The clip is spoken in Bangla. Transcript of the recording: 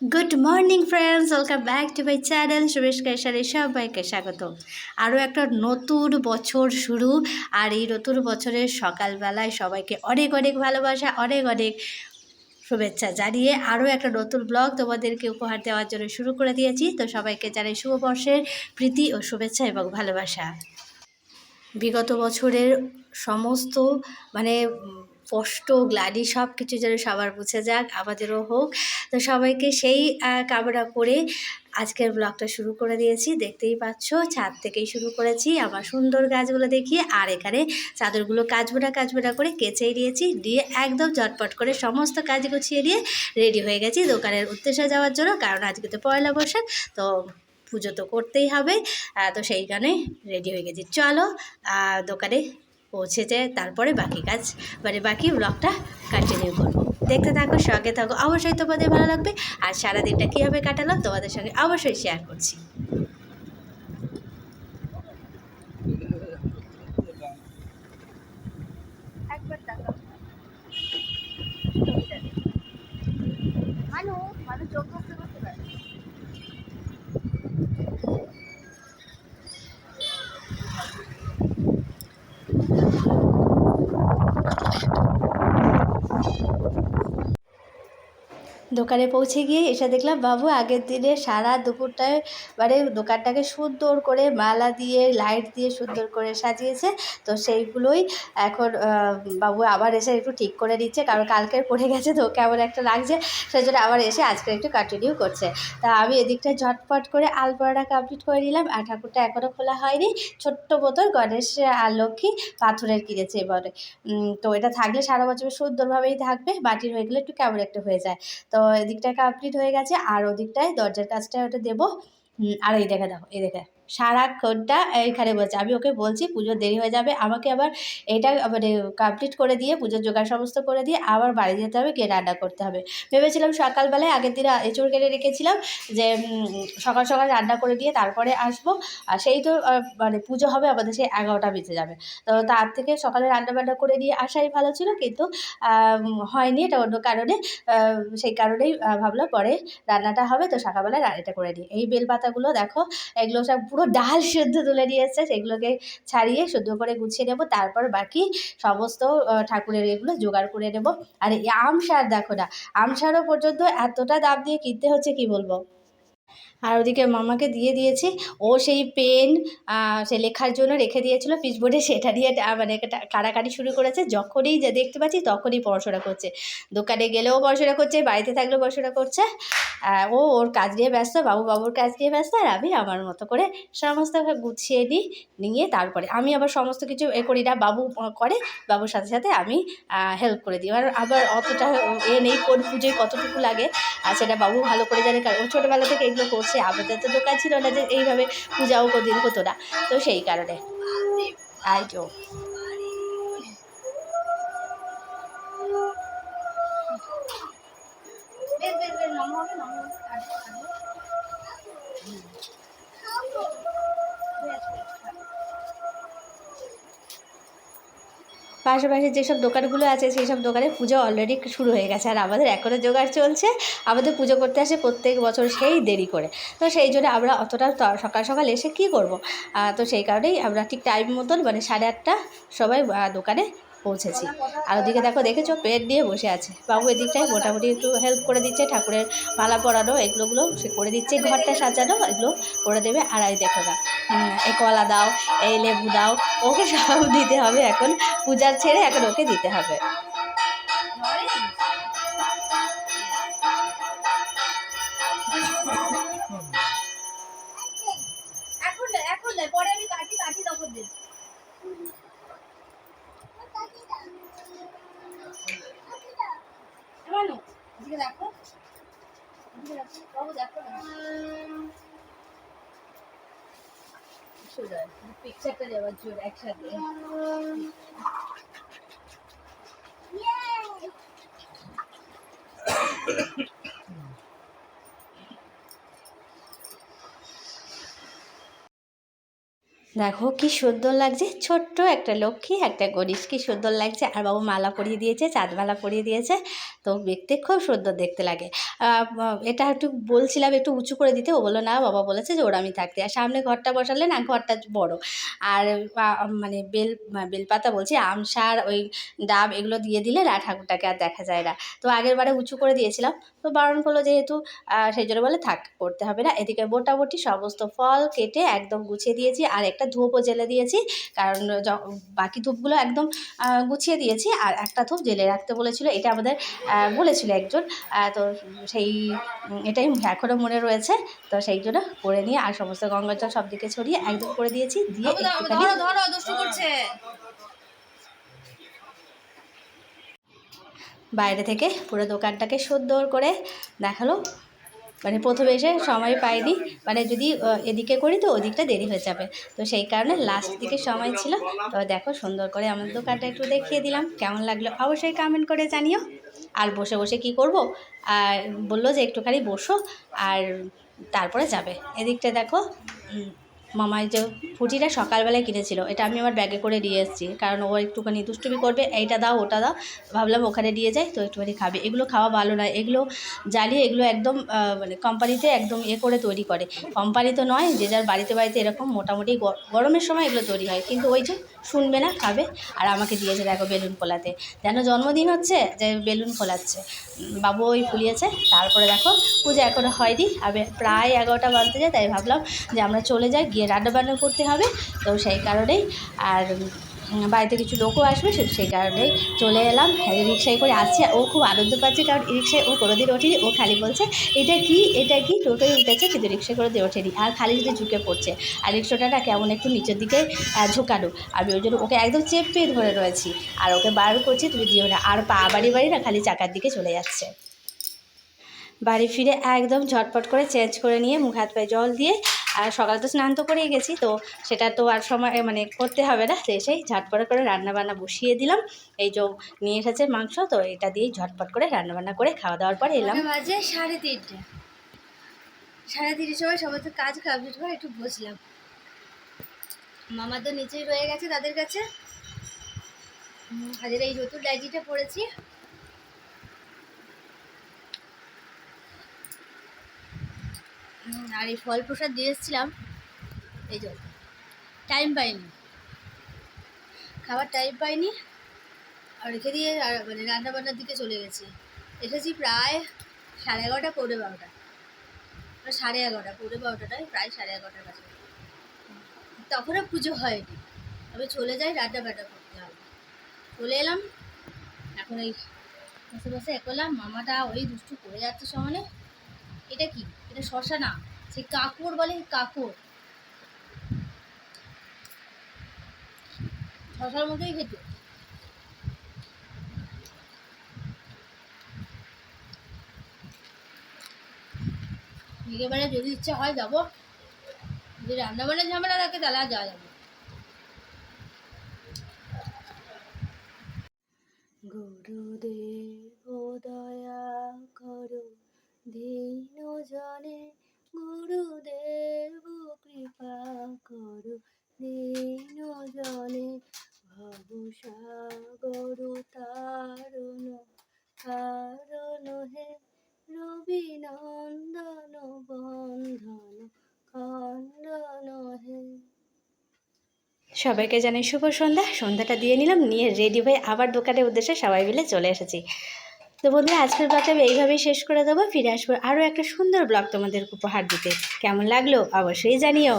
Good morning friends welcome back to my channel Suresh Keshare সবাইকে স্বাগত আরও একটা নতুন বছর শুরু। আর এই নতুন বছরের সকালবেলায় সবাইকে অনেক অনেক ভালোবাসা, অনেক অনেক শুভেচ্ছা জানিয়ে আরও একটা নতুন ব্লগ তোমাদেরকে উপহার দেওয়ার জন্য শুরু করে দিয়েছি। তো সবাইকে জানাই শুভবর্ষের প্রীতি ও শুভেচ্ছা এবং ভালোবাসা। বিগত বছরের সমস্ত মানে কষ্ট গ্লানি সব কিছু যেন সবার বুঝে যাক আমাদেরও হোক। তো সবাইকে সেই কামনা করে আজকের ব্লগটা শুরু করে দিয়েছি। দেখতেই পাচ্ছ ছাদ থেকেই শুরু করেছি। আমার সুন্দর গাছগুলো দেখিয়ে আর এখানে চাদরগুলো কাচবোনা কাচবোনা করে কেচেই দিয়েছি দিয়ে একদম ঝটপট করে সমস্ত কাজ গুছিয়ে দিয়ে রেডি হয়ে গেছি দোকানের উদ্দেশ্যে যাওয়ার জন্য কারণ আজকে তো পয়লা বৈশাখ তো পুজো তো করতেই হবে। তো সেই কারণে রেডি হয়ে গেছি। চলো আহ, দোকানে যায়, তারপরে বাকি কাজ মানে বাকি ব্লগটা কন্টিনিউ করব। দেখতে থাকো, সঙ্গে থাকো। অবশ্যই তোমাদের ভালো লাগবে। আর সারাদিনটা কীভাবে কাটালাম তোমাদের সঙ্গে অবশ্যই শেয়ার করছি একবার তাকাও মানু মানু চোখ করতে করতে পারে দোকানে পৌঁছে গিয়ে এসে দেখলাম, বাবু, আগের দিনে সারা দুপুরটায় মানে দোকানটাকে সুন্দর করে মালা দিয়ে, লাইট দিয়ে সুন্দর করে সাজিয়েছে। তো সেইগুলোই এখন বাবু আবার এসে একটু ঠিক করে দিচ্ছে কারণ কালকের পড়ে গেছে তো কেমন একটা লাগছে। সেই জন্য আবার এসে আজকে একটু কন্টিনিউ করছে। তা আমি এদিকটা ঝটপট করে আলপনাটা কমপ্লিট করে নিলাম আর ঠাকুরটা এখনও খোলা হয়নি। ছোট্ট বোতল গণেশ আর লক্ষ্মী পাথরের কিনেছে এবারে। তো এটা থাকলে সারা বছর সুন্দরভাবেই থাকবে। মাটির হয়ে গেলে একটু কেমন একটা হয়ে যায়। তো এদিকটা কমপ্লিট হয়ে গেছে, আর ওদিকটায় দরজার কাজটা ওটা দেবো। আর এই দেখে দেখো, এই দেখে। সারাক্ষণটা এইখানে বলছে, আমি ওকে বলছি পুজো দেরি হয়ে যাবে, আমাকে আবার এটা মানে কমপ্লিট করে দিয়ে পুজোর জোগাড় সমস্ত করে দিয়ে আবার বাড়ি যেতে হবে, গিয়ে রান্না করতে হবে। ভেবেছিলাম সকালবেলায় আগের দিনে এঁচড় কেটে রেখেছিলাম যে সকাল সকাল রান্না করে দিয়ে তারপরে আসব। আর সেই তো মানে পুজো হবে, আমাদের সেই এগারোটা বেজে যাবে। তো তার থেকে সকালে রান্না বান্না করে দিয়ে আসাই ভালো ছিল, কিন্তু হয়নি এটা অন্য কারণে। সেই কারণেই ভাবলাম পরে রান্নাটা হবে, তো সকালবেলায় রান্নাটা করে দিই। এই বেলপাতাগুলো দেখো, এগুলো সব পুরো ডাল সেদ্ধ তুলে নিয়ে এসছে সেগুলোকে ছাড়িয়ে শুদ্ধ করে গুছিয়ে নেব, তারপর বাকি সমস্ত ঠাকুরের এগুলো জোগাড় করে নেব। আর এই আমসার দেখো না আমসারও পর্যন্ত এতটা দাম দিয়ে কিনতে হচ্ছে কি বলব? আর ওদিকে মামাকে দিয়ে দিয়েছি। ও সেই পেন সে লেখার জন্য রেখে দিয়েছিল পিচবোর্ডে। সেটা দিয়ে মানে কাড়াকাড়ি শুরু করেছে। যখনই যে দেখতে পাচ্ছি তখনই পড়াশোনা করছে। দোকানে গেলেও পড়াশোনা করছে, বাড়িতে থাকলেও পড়াশোনা করছে। ও ওর কাজ নিয়ে ব্যস্ত, বাবু বাবুর কাজ নিয়ে ব্যস্ত, আর আমি আমার মতো করে সমস্ত গুছিয়ে নিই, নিয়ে তারপরে আমি আবার সমস্ত কিছু এ করি না, বাবু করে, বাবুর সাথে সাথে আমি হেল্প করে দিই। আর আবার অতটা এ নেই, কোন পুজোয় কতটুকু লাগে আর সেটা বাবু ভালো করে জানে, কারণ ও ছোটোবেলা থেকে এগুলো করছে। আমাদের তো দোকান ছিল না যে এইভাবে পূজাও কোনোদিন হতো না। তো সেই কারণে। আই পাশাপাশি যেসব দোকানগুলো আছে সেই সব দোকানে পুজো অলরেডি শুরু হয়ে গেছে। আর আমাদের এখনও জোগাড় চলছে। আমাদের পুজো করতে আসে প্রত্যেক বছর সেই দেরি করে। তো সেই জন্য আমরা অতটা সকাল সকাল এসে কি করব? তো সেই কারণেই আমরা ঠিক টাইম মতন মানে সাড়ে আটটা সবাই দোকানে পৌঁছেছি। আর ওদিকে দেখো, দেখেছ? পেট দিয়ে বসে আছে। বাবু এদিকটায় মোটামুটি একটু হেল্প করে দিচ্ছে, ঠাকুরের মালা পরানো, এগুলোগুলো সে করে দিচ্ছে, ঘরটা সাজানো, এগুলো করে দেবে। আর আই দেখো না এই কলা দাও, এই লেবু দাও, ওকে সব দিতে হবে এখন। পূজার ছেড়ে এখন ওকে দিতে হবে। সোজা পিকচারটা যাওয়ার জন্য একসাথে দেখো কি সুন্দর লাগছে, ছোট্ট একটা লক্ষ্মী, একটা গণেশ, কি সুন্দর লাগছে। আর বাবু মালা পরিয়ে দিয়েছে, চাঁদ মালা পরিয়ে দিয়েছে, তো দেখতে খুব সুন্দর দেখতে লাগে। এটা একটু বলছিলাম একটু উঁচু করে দিতে, ও বলল, না, বাবা বলেছে যে ওরা আমি থাকতে। আর সামনে ঘরটা বসালে না, ঘরটা বড়। আর মানে বেল বেলপাতা বলছি আমসার ওই ডাব এগুলো দিয়ে দিলে না ঠাকুরটাকে আর দেখা যায় না। তো আগের বারে উঁচু করে দিয়েছিলাম, তো বারণ করল যেহেতু সেই জন্য বলে থাক করতে হবে না। এদিকে মোটামুটি সমস্ত ফল কেটে একদম গুছিয়ে দিয়েছি, আর একটা ধূপও জেলে দিয়েছি। কারণ বাকি ধূপগুলো একদম গুছিয়ে দিয়েছি। আর একটা ধূপ জেলে রাখতে বলেছিল এটা আমাদের বলেছিল একজন। তো সেই এটাই এখনও মনে রয়েছে। তো সেই জন্য করে নিয়ে আর সমস্ত গঙ্গা জল সব দিকে ছড়িয়ে একদম করে দিয়েছি। দিয়ে করছে। বাইরে থেকে পুরো দোকানটাকে সুন্দর করে দেখাল। মানে প্রথমে এসে সময় পাইনি মানে যদি এদিকে করি তো ওদিকটা দেরি হয়ে যাবে। তো সেই কারণে লাস্ট দিকে সময় ছিল। তো দেখো সুন্দর করে আমার দোকানটা একটু দেখিয়ে দিলাম। কেমন লাগল অবশ্যই কমেন্ট করে জানিও। আর বসে বসে কি করব? আর বলল যে একটুখানি বসো, আর তারপরে যাবে। এদিকটা দেখো মামাই যে ফুটিটা সকালবেলায় কিনেছিল, এটা আমি আমার ব্যাগে করে নিয়ে এসেছি। কারণ ও একটুখানি দুষ্টুমি করবে, এইটা দাও, ওটা দাও, ভাবলাম ওখানে নিয়ে যাই, তো একটুখানি খাবে। এগুলো খাওয়া ভালো নয়, এগুলো জ্বালিয়ে এগুলো একদম মানে কোম্পানিতে একদম এ করে তৈরি করে। কোম্পানি তো নয়, যে যার বাড়িতে বাড়িতে এরকম মোটামুটি গরমের সময় এগুলো তৈরি হয়। কিন্তু ওই যে শুনবে না, খাবে, আর আমাকে দিয়েছে দেখো বেলুন ফোলাতে। যেন জন্মদিন হচ্ছে, যে বেলুন ফোলাচ্ছে। বাবু ওই ফুলিয়েছে, তারপরে দেখো, পুজো এখনও হয়নি। আমি প্রায় এগারোটা বাজতে যায়, তাই ভাবলাম যে আমরা চলে যাই, গিয়ে রান্না বান্না করতে হবে তো সেই কারণেই আর বাড়িতে কিছু লোকও আসবে সেই কারণেই চলে এলাম। হ্যাঁ, রিক্সায় করে আসছে ও খুব আনন্দ পাচ্ছে কারণ রিক্সায় ও কোনোদিন ওঠেনি ও খালি বলছে এটা কি এটা কি? টোটোয় উঠেছে কিন্তু রিক্সায় করে দিয়ে ওঠেনি আর খালি যদি ঝুঁকে পড়ছে। আর রিক্সাটা না কেমন একটু নিচের দিকে ঝোঁকানো। আমি ওই জন্য ওকে একদম চেপে ধরে রয়েছি আর ওকে বার করছি তুমি দিও না। আর পা বাড়ি বাড়ি না খালি চাকার দিকে চলে যাচ্ছে। বাড়ি ফিরে একদম ঝটপট করে চেঞ্জ করে নিয়ে মুখ হাত পায়ে জল দিয়ে আর সকালে তো স্নান তো করেই গেছি, তো সেটা তো আর সময় মানে করতে হবে না। তো এসেই ঝটপট করে রান্না বান্না বসিয়ে দিলাম। এই যে নিয়ে এসেছে মাংস, তো এটা দিয়েই ঝটপট করে রান্নাবান্না করে খাওয়া দাওয়ার পরে এলাম। বাজে? সাড়ে তিনটে। সাড়ে তিনটের সময় সবাই তো কাজ কমপ্লিট করে একটু বসলাম। মামা তো নিচেই রয়ে গেছে তাদের কাছে। আজের এই নতুন ডাইজিটা পড়েছি। আর এই ফল প্রসাদ দিয়ে এসেছিলাম। এই জন্য টাইম পাইনি। খাবার টাইম পাইনি। আর রেখে দিয়ে মানে রান্না বান্নার দিকে চলে গেছি। এসেছি প্রায় সাড়ে এগারোটা, পৌনে বারোটা। সাড়ে এগারোটা, পৌনে বারোটা নয় প্রায় সাড়ে এগারোটার কাছে তখনও পুজো হয়নি। তবে চলে যাই, রান্না বান্না করতে হবে। চলে এলাম। এখন এই বসে বসে এ করলাম মামাটা ওই দুষ্টু করে যাচ্ছে সমানে। এটা কি? এটা শশা না, সেই কাকুর বলে কাকুর। শশার মতোই খেতে একেবারে যদি ইচ্ছা হয় যাব। যদি রান্না বান্নার ঝামেলা থাকে তাহলে আর যাওয়া যাবে গুরুদেব দয়া দীন জনে গুরুদেব কৃপা করো। দীন জনে ভব সাগর তারণ কারণ হে রবি নন্দন বন্ধন, খণ্ডন হে। সবাইকে জানাই শুভ সন্ধ্যা। সন্ধ্যাটা দিয়ে নিলাম, নিয়ে রেডি হয়ে আবার দোকানের উদ্দেশ্যে সবাই মিলে চলে এসেছি। তো বন্ধুরা, আজকের ব্লগটা আমি এইভাবেই শেষ করে দেবো। ফিরে আসব আরও একটা সুন্দর ব্লগ তোমাদের উপহার দিতে। কেমন লাগল অবশ্যই জানিও।